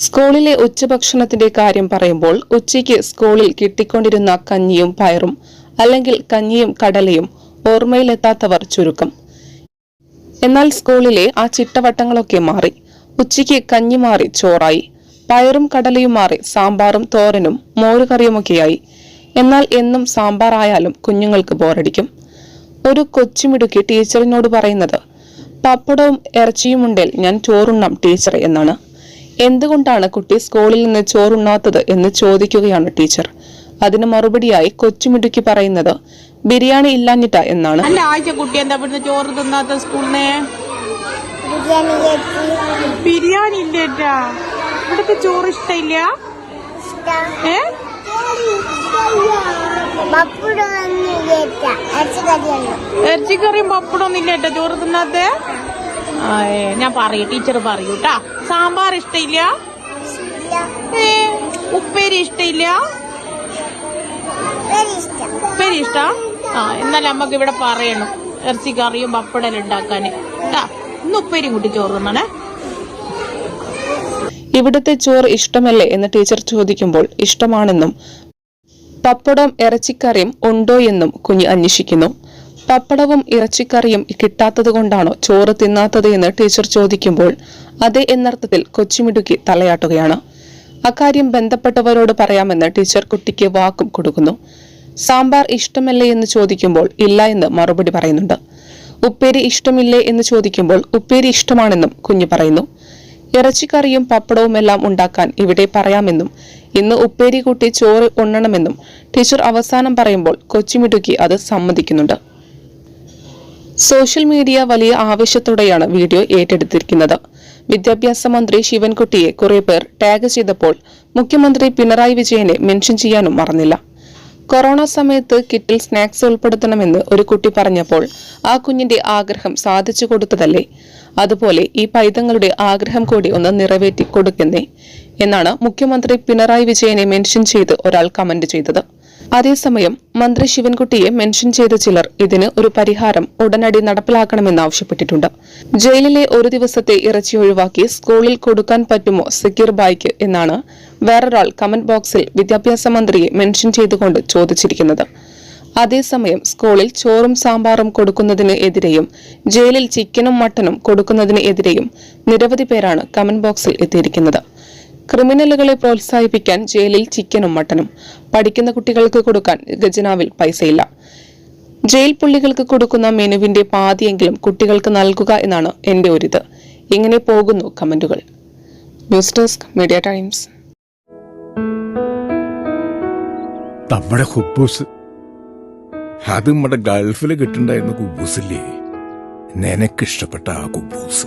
സ്കൂളിലെ ഉച്ചഭക്ഷണത്തിന്റെ കാര്യം പറയുമ്പോൾ ഉച്ചയ്ക്ക് സ്കൂളിൽ കിട്ടിക്കൊണ്ടിരുന്ന കഞ്ഞിയും പയറും അല്ലെങ്കിൽ കഞ്ഞിയും കടലയും ഓർമ്മയിലെത്താത്തവർ ചുരുക്കം. എന്നാൽ സ്കൂളിലെ ആ ചിട്ടവട്ടങ്ങളൊക്കെ മാറി. ഉച്ചയ്ക്ക് കഞ്ഞി മാറി ചോറായി. പയറും കടലയും മാറി സാമ്പാറും തോരനും മോരുകറിയുമൊക്കെയായി. എന്നാൽ എന്നും സാമ്പാർ ആയാലും കുഞ്ഞുങ്ങൾക്ക് ബോറടിക്കും. ഒരു കൊച്ചുമിടുക്കി ടീച്ചറിനോട് പറയുന്നത് പപ്പടവും ഇറച്ചിയും ഞാൻ ചോറുണ്ണാം ടീച്ചർ എന്നാണ്. എന്തുകൊണ്ടാണ് കുട്ടി സ്കൂളിൽ നിന്ന് ചോറുണ്ണാത്തത് എന്ന് ചോദിക്കുകയാണ് ടീച്ചർ. അതിന് മറുപടിയായി കൊച്ചുമിടുക്കി പറയുന്നത് ബിരിയാണി ഇല്ലാഞ്ഞിട്ട എന്നാണ്. അല്ല ആഴ്ച കുട്ടി എന്താ ഇവിടുന്ന് ചോറ് തിന്നാത്ത സ്കൂളിനെ? ബിരിയാണി ഇവിടുത്തെ ചോറ് ഇഷ്ടമില്ല ഏ? ഇറച്ചിക്കറിയും പപ്പടൊന്നും ഇല്ലേട്ടാ ചോറ് തിന്നാത്തെ? ഞാൻ പറയൂ ടീച്ചർ പറയൂ കേട്ടാ സാമ്പാർ ഇഷ്ടമില്ല. ഏ, ഉപ്പേരി ഇഷ്ടമില്ല ഉപ്പേരി ഇഷ്ട. ആ എന്നാലും നമുക്ക് ഇവിടെ പറയണം ഇറച്ചിക്കറിയും പപ്പടം ഉണ്ടാക്കാന്. കേട്ടാ ഇന്ന് ഉപ്പേരിയും കൂട്ടി ചോറ് തിന്നണേ ഇവിടുത്തെ ചോറ് ഇഷ്ടമല്ലേ എന്ന് ടീച്ചർ ചോദിക്കുമ്പോൾ ഇഷ്ടമാണെന്നും പപ്പടം ഇറച്ചിക്കറിയും ഉണ്ടോ എന്നും കുഞ്ഞ് അന്വേഷിക്കുന്നു. പപ്പടവും ഇറച്ചിക്കറിയും കിട്ടാത്തത് കൊണ്ടാണോ ചോറ് തിന്നാത്തത് എന്ന് ടീച്ചർ ചോദിക്കുമ്പോൾ അതെ എന്നർത്ഥത്തിൽ കൊച്ചുമിടുക്കി തലയാട്ടുകയാണ്. അക്കാര്യം ബന്ധപ്പെട്ടവരോട് പറയാമെന്ന് ടീച്ചർ കുട്ടിക്ക് വാക്കും കൊടുക്കുന്നു. സാമ്പാർ ഇഷ്ടമല്ലേ എന്ന് ചോദിക്കുമ്പോൾ ഇല്ല എന്ന് മറുപടി പറയുന്നുണ്ട്. ഉപ്പേരി ഇഷ്ടമില്ലേ എന്ന് ചോദിക്കുമ്പോൾ ഉപ്പേരി ഇഷ്ടമാണെന്നും കുഞ്ഞ് പറയുന്നു. ഇറച്ചിക്കറിയും പപ്പടവും എല്ലാം ഉണ്ടാക്കാൻ ഇവിടെ പറയാമെന്നും ഇന്ന് ഉപ്പേരി കൂട്ടി ചോറ് ഉണ്ണണമെന്നും ടീച്ചർ അവസാനം പറയുമ്പോൾ കൊച്ചിമിടുക്കി അത് സമ്മതിക്കുന്നുണ്ട്. സോഷ്യൽ മീഡിയ വലിയ ആവേശത്തോടെയാണ് വീഡിയോ ഏറ്റെടുത്തിരിക്കുന്നത്. വിദ്യാഭ്യാസ മന്ത്രി ശിവൻകുട്ടിയെ കുറെ പേർ ടാഗ് ചെയ്തപ്പോൾ മുഖ്യമന്ത്രി പിണറായി വിജയനെ മെൻഷൻ ചെയ്യാനും മറന്നില്ല. കൊറോണ സമയത്ത് കിറ്റിൽ സ്നാക്സ് ഉൾപ്പെടുത്തണമെന്ന് ഒരു കുട്ടി പറഞ്ഞപ്പോൾ ആ കുഞ്ഞിന്റെ ആഗ്രഹം സാധിച്ചു കൊടുത്തതല്ലേ? അതുപോലെ ഈ പൈതങ്ങളുടെ ആഗ്രഹം കൂടി ഒന്ന് നിറവേറ്റി കൊടുക്കുന്നേ. എന്നാണ് മുഖ്യമന്ത്രി പിണറായി വിജയനെ മെൻഷൻ ചെയ്ത് ഒരാൾ കമന്റ് ചെയ്തത്. അതേസമയം മന്ത്രി ശിവൻകുട്ടിയെ മെൻഷൻ ചെയ്ത ചിലർ ഇതിന് ഒരു പരിഹാരം ഉടനടി നടപ്പിലാക്കണമെന്ന് ആവശ്യപ്പെട്ടിട്ടുണ്ട്. ജയിലിലെ ഒരു ദിവസത്തെ ഇറച്ചി ഒഴിവാക്കി സ്കൂളിൽ കൊടുക്കാൻ പറ്റുമോ സക്കീർ ബായ്ക്ക് എന്നാണ് വേറൊരാൾ കമന്റ് ബോക്സിൽ വിദ്യാഭ്യാസ മന്ത്രിയെ മെൻഷൻ ചെയ്തുകൊണ്ട് ചോദിച്ചിരിക്കുന്നത്. അതേസമയം സ്കൂളിൽ ചോറും സാമ്പാറും കൊടുക്കുന്നതിന് എതിരെയും ജയിലിൽ ചിക്കനും മട്ടനും കൊടുക്കുന്നതിന് എതിരെയും നിരവധി പേരാണ് കമന്റ് ബോക്സിൽ എത്തിയിരിക്കുന്നത്. ക്രിമിനലുകളെ പ്രോത്സാഹിപ്പിക്കാൻ ജയിലിൽ ചിക്കനും മട്ടനും. പഠിക്കുന്ന കുട്ടികൾക്ക് കൊടുക്കാൻ ഗജനാവിൽ പൈസയില്ല. ജയിൽ പുള്ളികൾക്ക് കൊടുക്കുന്ന മെനുവിന്റെ പാതിയെങ്കിലും കുട്ടികൾക്ക് നൽകുക എന്നാണ് എന്റെ ഒരിത്. ഇങ്ങനെ പോകുന്നു കമന്റുകൾ. News desk media times. നമ്മുടെ ഹുബൂസ്. അത് നമ്മുടെ ഗൾഫിൽ കിട്ടുണ്ടായിരുന്ന കുബൂസില്ലേ? നിനക്കിഷ്ടപ്പെട്ട ആ കുബൂസ്.